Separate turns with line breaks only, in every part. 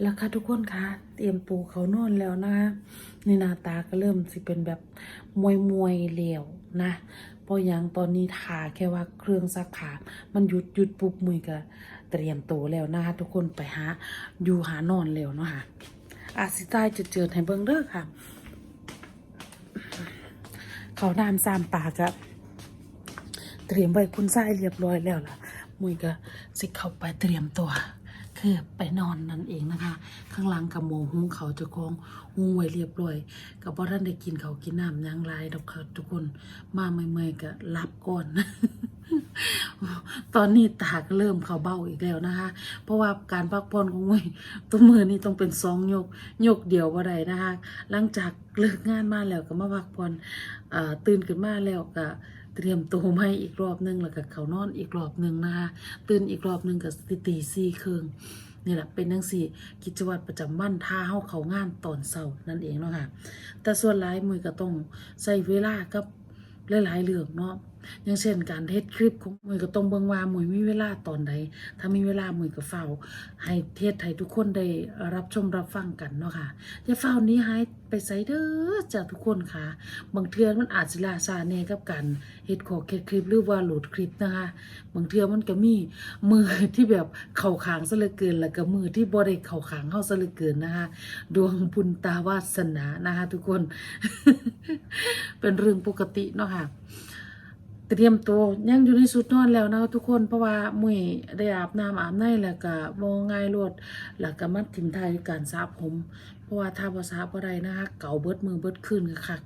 แล้วค่ะทุกคนคะเตรียมปูเขานอนแล้วนะคะในหน้าตาก็เริ่มสิเป็นแบบมวยมวยๆเหลวนะเพราะยังตอนนี้ทาแค่ว่าเครื่องซักผ้ามันหยุดหยุดปุ๊บมือก็เตรียมตัวแล้วนะคะทุกคนไปหาอยู่หานอนแล้วเนาะค่ะอาสิตายจะเจอให้เบิ่งเด้อค่ะ เขาน้ำสามปากอะเตรียมไว้คุณทรายเรียบร้อยแล้วล่ะมุยก็สิเข้าไปเตรียมตัว คือไปนอนนั่นเองนะคะ ข้างหลังกับโมหุงเขาจะคองหุงไว้เรียบร้อยกับพ่ท่านได้กินเขากินน้ำยังหลายดอกค่ะทุกคนมาเมื่อยๆก็รับก่อนตอนนี้ตากเริ่มเขาเบ้าอีกแล้วนะคะ เพราะว่าการพักผ่อนของมุยตัวมือนี่ต้องเป็นสองยกยกเดียวว่าใดนะคะ หลังจากเลิกงานมาแล้วก็มาพักผ่อนตื่นขึ้นมาแล้วก็ เตรียมตัวให้อีกรอบหนึงแล้วก็เขานอนอีกรอบหนึงนะคะตื่นอีกรอบหนึงก็ตีตีสี่ครึ่งนี่แหละเป็นทั้งสี่กิจวัตรประจำวันท่าเฮาเขางานตอนเช้านั่นเองเนาะค่ะแต่ส่วนหลายมือก็ต้องใส่เวลากับหลายๆเรื่องเนาะ อย่างเช่นการเทศคลิปของมือก็ต้องเบิ่งว่ามือมีเวลาตอนใดถ้ามีเวลามือก็เฝ้า ให้เทศให้ทุกคนได้รับชมรับฟังกันเนาะค่ะอย่าเฝ้านี้หายไปใส่เด้อจ้ะทุกคนค่ะ บางเทือมันอาจสิลาซาแน่กับการเฮ็ดขอเฮ็ดคลิปหรือว่าโหลดคลิปนะคะ บางเทือมันก็มีมือที่แบบเข้าขางซะเหลือเกิน แล้วก็มือที่บ่ได้เข้าขางเฮาซะเหลือเกินนะคะ ดวงบุญตาวาสนานะคะ ทุกคน เป็นเรื่องปกติเนาะค่ะ เตรียมตัวยังอยู่ในสุดนอนแล้วนะทุกคนเพราะว่ามุ้ยได้อาบน้ำอาบในแล้วก็มองง่ายรวดแล้วก็มัดถิ่มไทยการสระผม เพราะว่าถ้าบ่สระได้นะคะเก่าเบิดมือเบิดคืนคัก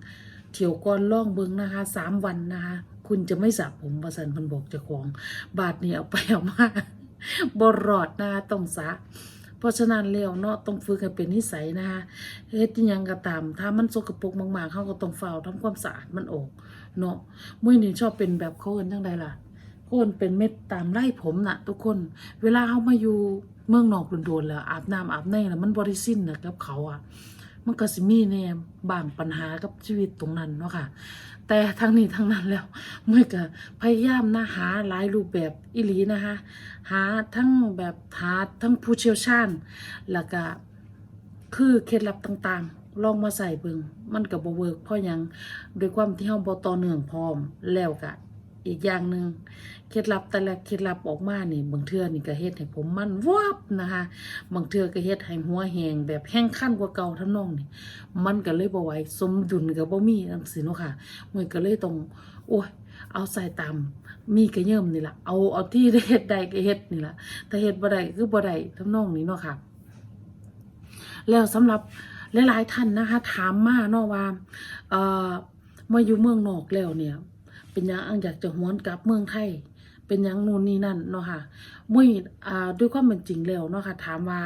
เที่ยวก่อนล่องเบิงนะคะสามวันนะคะ คุณจะไม่สระผมประสันเพันบอกจ้าของ บาทนี้เอาไปเอามาบรอดนะคะต้องสระ ราะฉะนั้นแล้วเนาะต้องฝึกให้เป็นนิสัยนะคะเฮ็ดยังก็ตาม ถ้ามันสกปรกมากๆเขาก็ต้องเฝ้าทำความสะอาดมันออกเนาะมุ้ยนี่ชอบเป็นแบบเขาเอินจังใดล่ะเขาเอินเป็นเม็ดตามไล่ผมน่ะ ทุกคน เวลาเขามาอยู่เมืองนอกโดนๆแล้วอาบน้ำอาบในแล้วมันบริสิ้นนะกับเขาอะมันก็สิมีแน่บางปัญหากับชีวิตตรงนั้นเนาะค่ะ แต่ทั้งนี้ทั้งนั้นแล้วมุ้ยก็พยายามนะหาหลายรูปแบบอิลีนะคะหาทั้งแบบหาทั้งผู้เชี่ยวชาญแล้วก็คือเคล็ดลับต่างๆ ลองมาใส่เบิงมันก็บ่เวิร์กเพราะยังด้วยความที่เฮาบ่ต่อเนื่องพร้อมแล้วก็ อีกอย่างหนึ่งเคล็ดลับแต่ละเคล็ดลับออกมานี่บางเทื่อนี่ก็เฮ็ดให้ผมมันวับนะคะบางเทื่อก็เฮ็ดให้หัวแหงแบบแห้งขั้นกว่าเก่าทำนองนี่มันก็เลยบ่ไหวสมดุลก็บ่มีจังซี่เนาะค่ะมันก็เลยต้องโอ้ยเอาใส่ตามมีก็เยิ่มนี่ล่ะเอาเอาที่เฮ็ดได้ก็เฮ็ดนี่ล่ะถ้าเฮ็ดบ่ได้คือบ่ได้ทำนองนี้เนาะค่ะ แล้วสำหรับหลายๆท่านนะคะ ถามมาเนาะว่าเอ่อมาอยู่เมืองนอกแล้วเนี่ย เป็นยังอังอยากจะหวนกลับเมืองไทย เป็นยังนู่นนี่นั่นเนาะค่ะมุ้ยอ่าด้วยความเป็นจริงแล้วเนาะค่ะ ถามว่า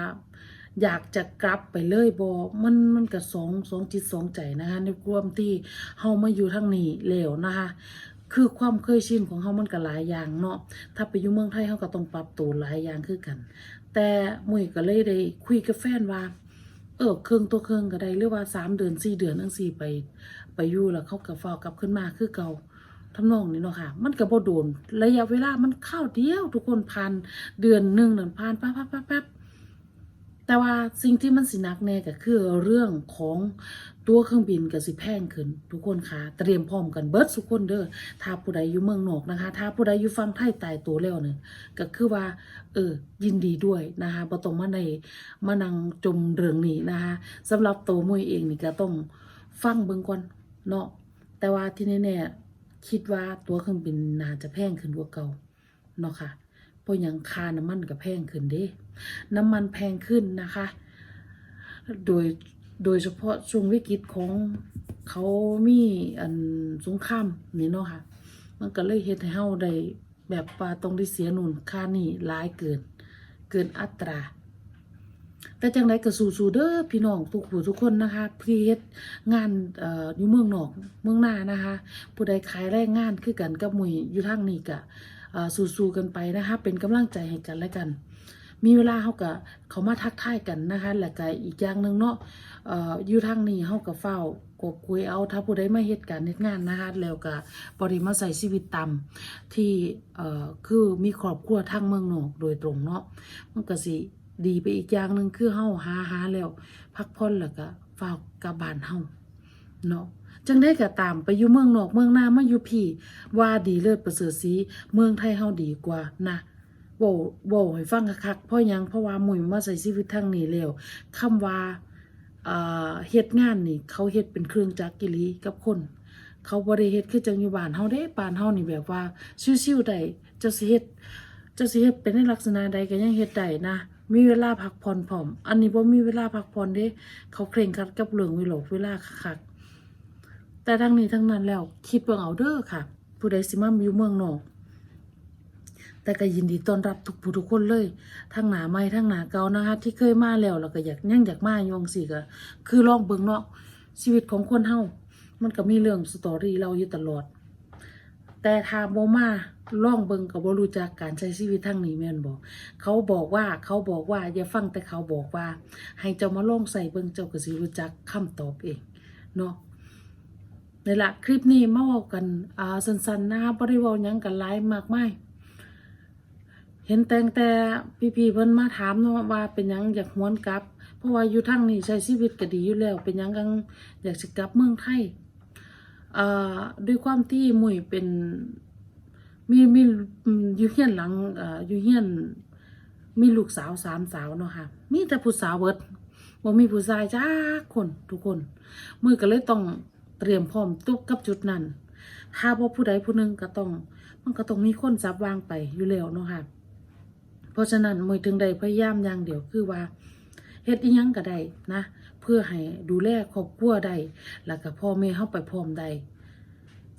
อยากจะกลับไปเลยบอมันมันก็สองสองจิตสองใจนะคะในความที่เฮามาอยู่ทางนี้แล้วนะคะคือความเคยชินของเฮามันก็หลายอย่างเนาะ ถ้าไปอยู่เมืองไทยเฮาก็ต้องปรับตัวหลายอย่างคือกัน แต่มุ้ยก็เลยได้คุยกับแฟนว่า เออเครื่องตัวเครื่องก็ได้หรือว่าสามเดือนสี่เดือนทั้งสี่ไป ไปอยู่แล้วเขาก็ฟ้าวกลับขึ้นมาคือเก่า ทำนองนี้เนาะค่ะ มันก็บ่โดนระยะเวลามันเข้าเดียว ทุกคนผ่านเดือนหนึ่งเดือนผ่านปั๊บปั๊บปั๊บปั๊บแต่ว่าสิ่งที่มันสินักแน่ก็คือเรื่องของตัวเครื่องบินก็สิแพงขึ้น ทุกคนค่ะเตรียมพร้อมกันเบิร์ดทุกคนเด้อถ้าผู้ใดอยู่เมืองนอกนะคะ ถ้าผู้ใดอยู่ฝั่งไทยตายตัวแล้วเนี่ยก็คือว่า เออ ยินดีด้วยนะคะบ่ต้องมาในมานังจมเรื่องนี้นะคะสำหรับตัวมุยเองนี่ก็ต้องฟังเบิ่งก่อนเนาะแต่ว่าที่แน่ๆ คิดว่าตัวเครื่องบินน่าจะแพงขึ้นกว่าเก่าเนาะค่ะเพราะยังค่าน้ำมันก็แพงขึ้นเด้ น้ำมันแพงขึ้นนะคะ โดยโดยเฉพาะช่วงวิกฤตของเขามีอันสงครามนี่เนาะค่ะ มันก็เลยเฮ็ดให้เฮาได้แบบว่าต้องได้เสียหนุนค่านี่หลายเกิน เกินอัตรา แต่จังไดก็สู้ๆเด้อพี่น้องทุกผู้ทุกคนนะคะที่เฮ็ดงานเอ่ออยู่เมืองนอกเมืองหน้านะคะ ผู้ใดขายแรงงานคือกันกับมุยอยู่ทางนี้ก็เอ่อสู้ๆกันไปนะคะ เป็นกำลังใจให้กันและกัน มีเวลาเฮาก็เขามาทักทายกันนะคะแล้วก็อีกอย่างหนึ่งเนาะอยู่ทางนี้เฮาก็เฝ้ากบคุยเอาถ้าผู้ใดมาเฮ็ดการเฮ็ดงานนะคะแล้วก็บ่ได้มาใส่ชีวิตตามที่คือมีครอบครัวทางเมืองนอกโดยตรงเนาะมันก็สิ ดีไปอีกอย่างหนึ่งคือเฮาหาหาแล้ว พักผ่อนแล้วก็ฝากกลับบ้านเฮาเนาะจังได้ก็ตามไปอยู่เมืองนอกเมืองนามาอยู่พี่ ว่าดีเลิศประเสริฐสีเมืองไทยเฮาดีกว่านะเว้าเว้าให้ฟังคักๆเพราะยังเพราะว่าหมุ่ยมาใส่ชีวิตทางนี้แล้วคำว่าเฮ็ดงานนี่ เขาเฮ็ดเป็นเครื่องจักรกิลีกับคน เขาบ่ได้เฮ็ดคือจังอยู่บ้านเฮาเด้บ้านเฮานี่แบบว่าชิวๆได้เจ้าสิเฮ็ดเจ้าสิเฮ็ดเป็นในลักษณะใดก็ยังเฮ็ดได้นะ มีเวลาพักผ่อนพร้อม อันนี้บ่มีเวลาพักผ่อนเด้ เขาเคร่งครัดกับเรื่องเวลาเวลาคักแต่ทั้งนี้ทั้งนั้นแล้วคิดเบิ่งเอาเด้อค่ะ ผู้ใดสิมาอยู่เมืองนอกแต่ก็ยินดีต้อนรับทุกผู้ทุกคนเลยทั้งหนาใหม่ทั้งหนาเกานะคะที่เคยมาแล้วแล้วก็อยากยั่งอยากมาอยู่จังซี่ก็คือลองเบิ่งเนาะชีวิตของคนเฮามันก็มีเรื่องสตอรี่เราอยู่ตลอด แต่ถ้าบ่มาล่องเบิงกับบ่รู้จักการใช้ชีวิตทางนี้แม่นบ่เขาบอกว่าเขาบอกว่าอย่าฟังแต่เขาบอกว่า ให้เจ้ามาล่องใส่เบิงเจ้าก็สิรู้จักคำตอบเองเนาะนี่ละคลิปนี้มาเว้ากันอ่าสั้นๆนะบ่ได้เว้าหยังกันหลายมากมายเห็นแต่งแต่พี่ๆเพิ่นมาถามเนาะว่าเป็นหยังอยากหวนกลับ เพราะว่าอยู่ทางนี้ใช้ชีวิตก็ดีอยู่แล้ว เป็นหยังกังอยากสิกลับเมืองไทย ด้วยความที่มุยเป็นมีมีอยู่เฮียนหลังอ่ออยู่เฮียนมีลูกสาวสามสาวเนาะค่ะ มีแต่ผู้สาวเบิดบ่มีผู้ชายจ้าคนทุกคนมือก็เลยต้องเตรียมพร้อมตุกกับจุดนั้น ถ้าบ่ผู้ใดผู้หนึ่งก็ต้อง มันก็ต้องมีคนจับวางไปอยู่แล้วเนาะค่ะ เพราะฉะนั้นมือถึงใดพยายามอย่างเดียวคือว่าเฮ็ดอีหยังก็ได้นะ พื่อให้ดูแลครอบครัวได้แล้วก็พ่อแม่เฮาไปพร้อมได้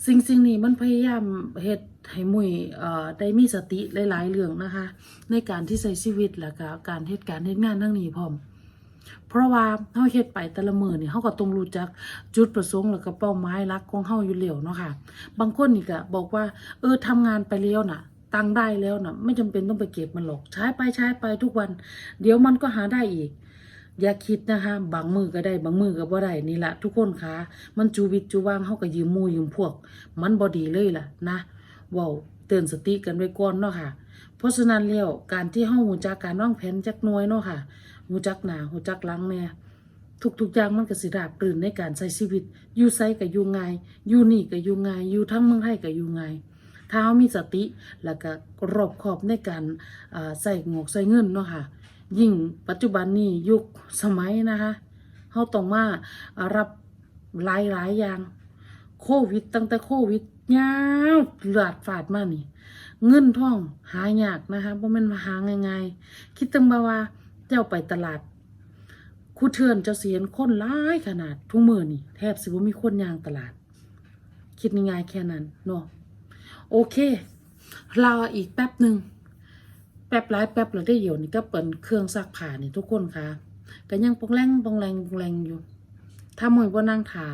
สิ่งสิ่งนี้มันพยายามเฮ็ดให้มุยเอ่อได้มีสติหลาย ๆ เรื่องนะคะ ในการที่ใช้ชีวิตแล้วก็การเฮ็ดการเฮ็ดงานทั้งนี้พร้อม เพราะว่าเฮาเฮ็ดไปแต่ละมื้อนี่เฮาก็ต้องรู้จักจุดประสงค์แล้วก็เป้าหมายหลักของเฮาอยู่แล้วเนาะค่ะ บางคนนี่ก็บอกว่า เออทำงานไปแล้วน่ะตังได้แล้วน่ะ ไม่จำเป็นต้องไปเก็บมันหรอกใช้ไปใช้ไปทุกวัน เดี๋ยวมันก็หาได้อีก อย่าคิดนะคะบางมือก็ได้บางมือก็บ่ได้นี่แหละทุกคนคะมันจูวิตจูว่างเฮาก็ยืมมูยืมพวก มันบ่ดีเลยล่ะนะว้าเตือนสติกันไว้ก่อนเนาะค่ะ เพราะฉะนั้นแล้วการที่เฮาฮู้จักการวางแผนจักน่วยเนาะค่ะฮู้จักหน้าฮู้จักหลังแน่ทุกๆอย่างมันก็สิราบรื่นในการใช้ชีวิต อยู่ไสก็อยู่ง่ายอยู่นี่ก็อยู่ง่ายอยู่ทั้งเมืองไทยก็อยู่ง่ายถ้าเฮามีสติแล้วก็รอบคอบในการใส่งอกใส่เงินเนาะค่ะ ยิ่งปัจจุบันนี้ยุคสมัยนะคะเขาต้องมารับหลายหลายอย่าง โควิดตั้งแต่โควิดยาวหลาดฝาดมานี่ เงินท่องหายากนะคะเพราะมันมาหาง่ายๆคิดตั้งบาว่าเจ้าไปตลาดคูเทือนเจ้าเสียนคนหลายขนาดทุกมือนี่แทบสิว่ามีคนยางตลาด คิดง่ายๆแค่นั้นเนาะโอเครออีกแป๊บหนึ่ง แป๊บหลายแป๊บเราได้เหี่ยวนี่ก็เปิดเครื่องซักผ้านี่ทุกคนค่ะก็ยังปองแรงปองแรงปองแรงอยู่ ถ้ามวยว่านั่งถา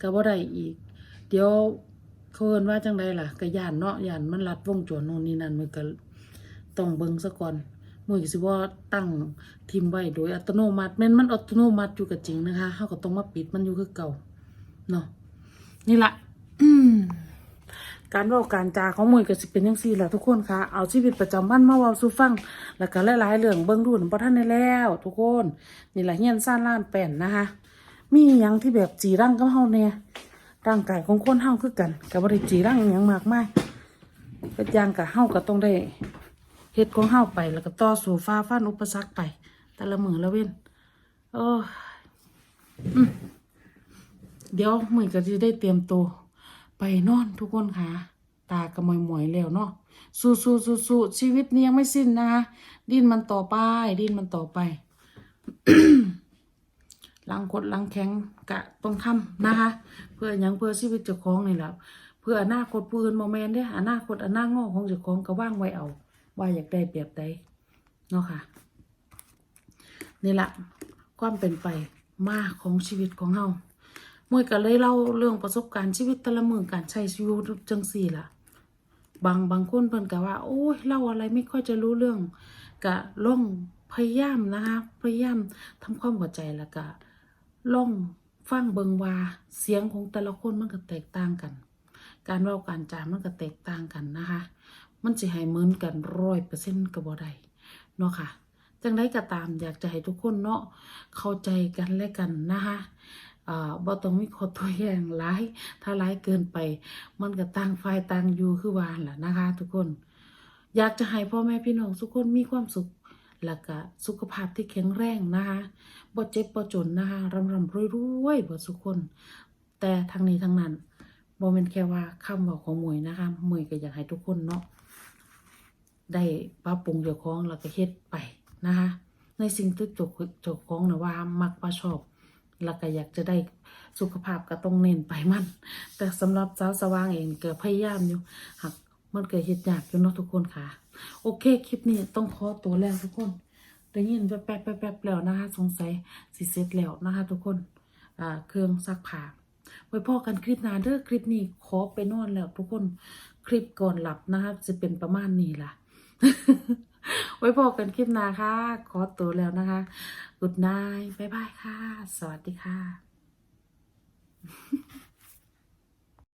ก็บ่ได้อีก เดี๋ยวเขาเอินว่าจังไดล่ะก็ย่านเนาะย่านมันรัดวงจรโน่นนี่นั่นมือก็ต้องเบิ่งซะก่อนมวยก็สิว่าตั้งทีมไว้โดยอัตโนมัติแม่นมันอัตโนมัติอยู่ก็จริงนะคะเฮาก็ต้องมาปิดมันอยู่คือเก่าเนาะนี่ละอืม การเว้าการจาของมวยก็สิเป็นจังซี่แหละทุกคนค่ะเอาชีวิตประจำวันมาเว้าสู่ฟัง แล้วก็หลายๆเรื่องเบิ่งดูนบ่ทันได้แล้ว ทุกคนนี่แหละเฮียนซ่านล้านแป้นนะคะ มีหยังที่แบบจีรังกับเฮาแน่ร่างกายของคนเฮาคือกันก็บ่ได้จีรังอิหยังมากมายก็อย่างกับเฮาก็ต้องได้เฮ็ดของเฮาไปแล้วก็ต่อสู้ฟ้าฟันอุปสรรคไป แต่ละมือละเว้นโอ้อเดี๋ยวมือก็สิได้เตรียมตัว ไปนอนทุกคนค่ะ ตากระมอยหมอยๆแล้วเนาะสู้สู้สู้สู้ชีวิตนี้ยังไม่สิ้นนะคะดิ้นมันต่อไป ดิ้นมันต่อไปลังกดลังแข็งกะต้องทำนะคะ เพื่อหยังเพื่อชีวิตเจ้าของนี่แหละเพื่ออนาคตปืนโมเมนเด้ออนาคตอนาคตของเจ้าของก็ว่างไว้เอา ว่าอยากได้แบบใดเนาะค่ะนี่แหละความเป็นไปมาของชีวิตของเฮา มวยก็เลยเล่าเรื่องประสบการณ์ชีวิตแต่ละมือการใช้ชีวิตจังสี่ล่ะ บางบางคนเพิ่นก็ว่า โอ้ยเล่าอะไรไม่ค่อยจะรู้เรื่องก็ล่องพยายามนะคะพยายามทำความเข้าใจแล้วก็ล่องฟังเบิงว่าเสียงของแต่ละคนมันก็แตกต่างกัน การเว้าการจามันก็แตกต่างกันนะคะ มันสิให้เหมือนกันร้อยเปอร์เซ็นต์ก็บ่ได้เนาะค่ะจังได้ก็ตามอยากจะให้ทุกคนเนาะเข้าใจกันและกันนะคะ อ่าบ่ต้องมีข้อตัวแย้งหลายถ้าหลายเกินไป มันก็ต่างฝ่ายต่างอยู่คือว่าล่ะนะคะ ทุกคน อยากจะให้พ่อแม่พี่น้องทุกคนมีความสุขแล้วก็สุขภาพที่แข็งแรงนะคะบ่เจ็บบ่จนนะคะร่ำร่ำรวยรวยบ่ทุกคน แต่ทางนี้ทางนั้นบ่แม่นแค่ว่าคำเว้าของมวยนะคะมวยก็อยากให้ทุกคนเนาะได้ปรับปรุงเจ้าของแล้วก็เฮ็ดไปนะคะในสิ่งที่เจ้าของนะว่ามักว่าชอบ แล้วก็อยากจะได้สุขภาพก็ต้องเน้นไปมัน แต่สำหรับสาวสว่างเองก็พยายามอยู่หากมันเกิดเหตุยากอยู่เนาะทุกคนค่ะ โอเคคลิปนี้ต้องขอตัวแล้วทุกคนได้ยินแป๊บแป๊บแป๊บแป๊บแล้วนะคะ สงสัยสิเสร็จแล้วนะคะ ทุกคนอ่าเครื่องซักผ้าไว้พอกันคลิปหน้าเด้อคลิปนี้ขอไปนอนแล้วทุกคนคลิปก่อนหลับนะคะจะเป็นประมาณนี้ล่ะ ไว้พบกันคลิปหน้าค่ะ ขอตัวแล้วนะคะกุดนายบายบายค่ะ สวัสดีค่ะ